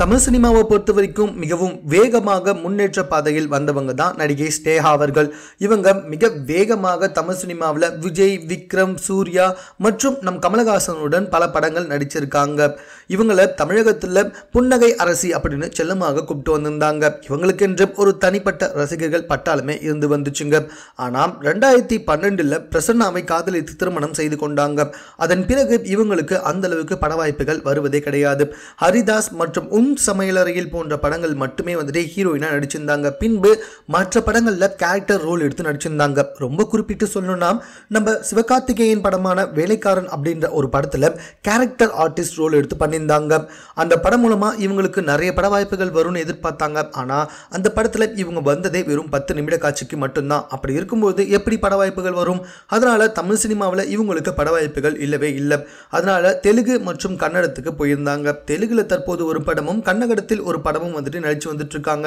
தமிழ் சினிமாவை பொறுத்த வரைக்கும் மிகவும் வேகமாக முன்னேற்ற பாதையில் வந்தவங்க தான் நடிகை ஸ்னேகா அவர்கள். இவங்க மிக வேகமாக தமிழ் சினிமாவில் விஜய் விக்ரம் சூர்யா மற்றும் நம் கமலஹாசனுடன் பல படங்கள் நடிச்சிருக்காங்க. இவங்களை தமிழகத்தில் புன்னகை அரசி அப்படின்னு செல்லமாக கூப்பிட்டு வந்திருந்தாங்க. இவங்களுக்கென்று ஒரு தனிப்பட்ட ரசிகர்கள் பட்டாலுமே இருந்து வந்துச்சுங்க. ஆனால் ரெண்டாயிரத்தி பன்னெண்டில் பிரசன்னாவை காதலித்து திருமணம் செய்து கொண்டாங்க. அதன் பிறகு இவங்களுக்கு அந்த அளவுக்கு பட வாய்ப்புகள் வருவதே கிடையாது. ஹரிதாஸ் மற்றும் உன் சமையலறையில் போன்ற படங்கள் மட்டுமே வந்துட்டு ஹீரோயினாக நடிச்சிருந்தாங்க. பின்பு மற்ற படங்களில் கேரக்டர் ரோல் எடுத்து நடிச்சிருந்தாங்க. ரொம்ப குறிப்பிட்டு சொல்லணும்னா நம்ம சிவகார்த்திகேயன் படமான வேலைக்காரன் அப்படின்ற ஒரு படத்தில் கேரக்டர் ஆர்டிஸ்ட் ரோல் எடுத்து பண்ணியிருந்தாங்க. அந்த படம் மூலமாக இவங்களுக்கு நிறைய பட வாய்ப்புகள் வரும்னு எதிர்பார்த்தாங்க. ஆனால் அந்த படத்தில் இவங்க வந்ததே வெறும் பத்து நிமிட காட்சிக்கு மட்டும்தான். அப்படி இருக்கும்போது எப்படி பட வாய்ப்புகள் வரும்? அதனால் தமிழ் சினிமாவில் இவங்களுக்கு பட வாய்ப்புகள் இல்லவே இல்லை. அதனால் தெலுங்கு மற்றும் கன்னடத்துக்கு போயிருந்தாங்க. தெலுங்கில் தற்போது ஒரு படமும் கன்னகடத்தில் ஒரு படமும் வந்துட்டு நடிச்சு வந்துட்டு இருக்காங்க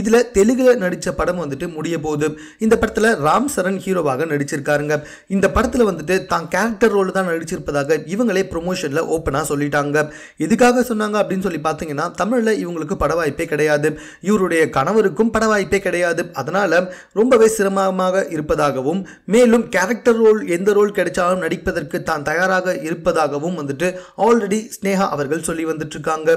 இதுல தெலுங்குல நடிச்ச படம் வந்துட்டு முடிய போகுது. இந்த படத்துல ராம் சரண் ஹீரோவாக நடிச்சிருக்காருங்க. இந்த படத்துல வந்துட்டு தான் கேரக்டர் ரோல் தான் நடிச்சிருப்பதாக இவங்களே ப்ரொமோஷன்ல ஓப்பனா சொல்லிட்டாங்க. எதுக்காக சொன்னாங்க அப்படின்னு சொல்லி பார்த்தீங்கன்னா தமிழ்ல இவங்களுக்கு பட வாய்ப்பே கிடையாது. இவருடைய கணவருக்கும் பட வாய்ப்பே கிடையாது. அதனால ரொம்பவே சிரமமாக இருப்பதாகவும் மேலும் கேரக்டர் ரோல் எந்த ரோல் கிடைச்சாலும் நடிப்பதற்கு தான் தயாராக இருப்பதாகவும் வந்துட்டு ஆல்ரெடி ஸ்னேகா அவர்கள் சொல்லி வந்துட்டு இருக்காங்க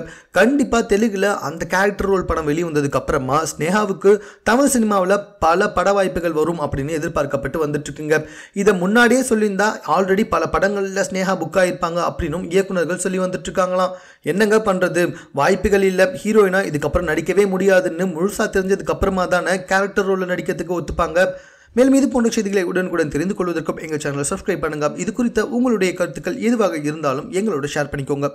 குறிப்பாக தெலுங்கில் அந்த கேரக்டர் ரோல் படம் வெளிவந்ததுக்கு அப்புறமா ஸ்னேகாவுக்கு தமிழ் சினிமாவில் பல பட வாய்ப்புகள் வரும் அப்படின்னு எதிர்பார்க்கப்பட்டு வந்துட்டுருக்குங்க இதை முன்னாடியே சொல்லியிருந்தா ஆல்ரெடி பல படங்களில் ஸ்னேகா புக் ஆகியிருப்பாங்க அப்படின்னும் இயக்குனர்கள் சொல்லி வந்துட்டுருக்காங்களாம் என்னங்க பண்ணுறது வாய்ப்புகள் இல்லை. ஹீரோயினா இதுக்கப்புறம் நடிக்கவே முடியாதுன்னு முழுசாக தெரிஞ்சதுக்கு அப்புறமா தானே கேரக்டர் ரோலில் நடிக்கிறதுக்கு ஒத்துப்பாங்க. மேலும் இது போன்ற செய்திகளை உடனுக்குடன் தெரிந்து கொள்வதற்கும் எங்கள் சேனலை சப்ஸ்கிரைப் பண்ணுங்க. இது குறித்த உங்களுடைய கருத்துக்கள் எதுவாக இருந்தாலும் எங்களோட ஷேர் பண்ணிக்கோங்க.